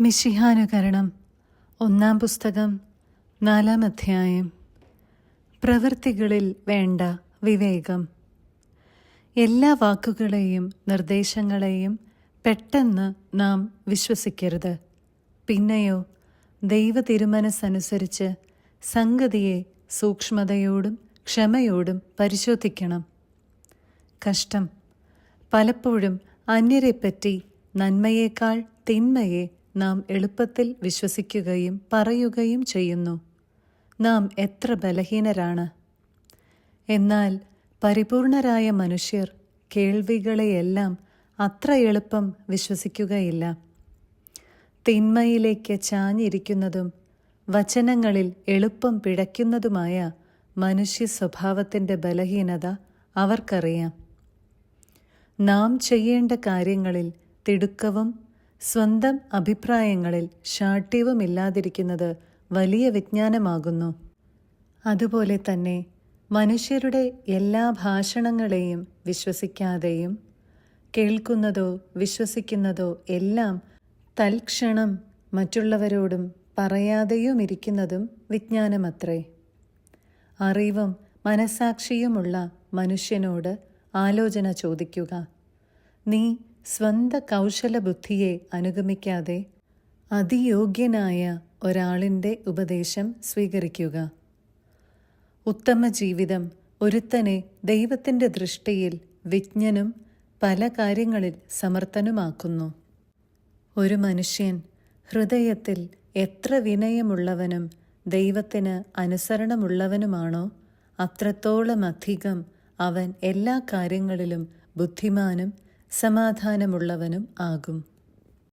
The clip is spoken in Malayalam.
മിശിഹാനുകരണം ഒന്നാം പുസ്തകം നാലാം അധ്യായം. പ്രവൃത്തികളിൽ വേണ്ട വിവേകം. എല്ലാ വാക്കുകളെയും നിർദ്ദേശങ്ങളെയും പെട്ടെന്ന് നാം വിശ്വസിക്കരുത്. പിന്നെയോ ദൈവ തിരുമനസ്സനുസരിച്ച് സംഗതിയെ സൂക്ഷ്മതയോടും ക്ഷമയോടും പരിശോധിക്കണം. കഷ്ടം. പലപ്പോഴും അന്യരെപ്പറ്റി നന്മയേക്കാൾ തിന്മയെ നാം എളുപ്പത്തിൽ വിശ്വസിക്കുകയും പറയുകയും ചെയ്യുന്നു. നാം എത്ര ബലഹീനരാണ്. എന്നാൽ പരിപൂർണരായ മനുഷ്യർ കേൾവികളെയെല്ലാം അത്ര എളുപ്പം വിശ്വസിക്കുകയില്ല. തിന്മയിലേക്ക് ചാഞ്ഞിരിക്കുന്നതും വചനങ്ങളിൽ എളുപ്പം പിടയ്ക്കുന്നതുമായ മനുഷ്യ സ്വഭാവത്തിന്റെ ബലഹീനത അവർക്കറിയാം. നാം ചെയ്യേണ്ട കാര്യങ്ങളിൽ തിടുക്കവും സ്വന്തം അഭിപ്രായങ്ങളിൽ ശാഠ്യവുമില്ലാതിരിക്കുന്നത് വലിയ വിജ്ഞാനമാകുന്നു. അതുപോലെ തന്നെ മനുഷ്യരുടെ എല്ലാ ഭാഷണങ്ങളെയും വിശ്വസിക്കാതെയും കേൾക്കുന്നതോ വിശ്വസിക്കുന്നതോ എല്ലാം തൽക്ഷണം മറ്റുള്ളവരോടും പറയാതെയും ഇരിക്കുന്നതും വിജ്ഞാനമത്രേ. അറിവും മനസാക്ഷിയുമുള്ള മനുഷ്യനോട് ആലോചന ചോദിക്കുക. നീ സ്വന്ത കൗശല ബുദ്ധിയെ അനുഗമിക്കാതെ അതിയോഗ്യനായ ഒരാളിന്റെ ഉപദേശം സ്വീകരിക്കുക. ഉത്തമ ജീവിതം ഒരുത്തനെ ദൈവത്തിന്റെ ദൃഷ്ടിയിൽ വിജ്ഞനും പല കാര്യങ്ങളിൽ സമർത്ഥനുമാക്കുന്നു. ഒരു മനുഷ്യൻ ഹൃദയത്തിൽ എത്ര വിനയമുള്ളവനും ദൈവത്തിന് അനുസരണമുള്ളവനുമാണോ അത്രത്തോളം അധികം അവൻ എല്ലാ കാര്യങ്ങളിലും ബുദ്ധിമാനും സമാധാനമുള്ളവനും ആകും.